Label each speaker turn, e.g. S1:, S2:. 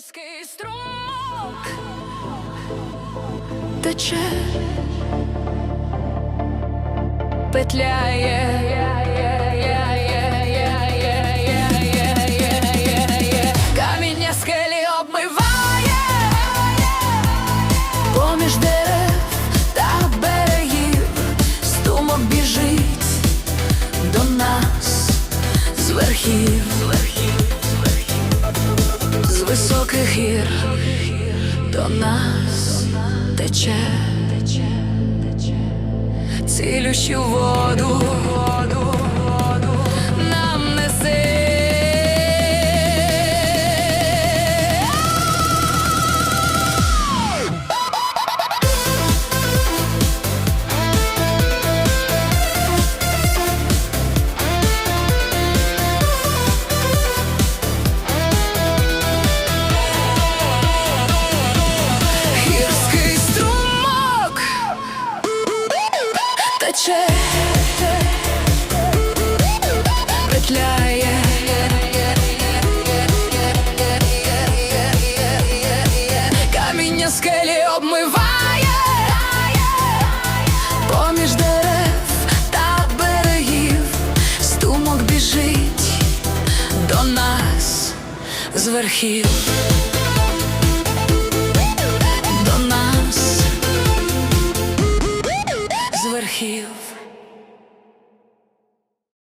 S1: Гірський струмок тече, петляє, каміння скелі обмиває, поміж дерев та берегів струмок біжить до нас з верхів, високих гір до нас тече, цілющу воду, тече, петляє, каміння скелі обмиває, поміж дерев та берегів струмок біжить до нас з верхів healed.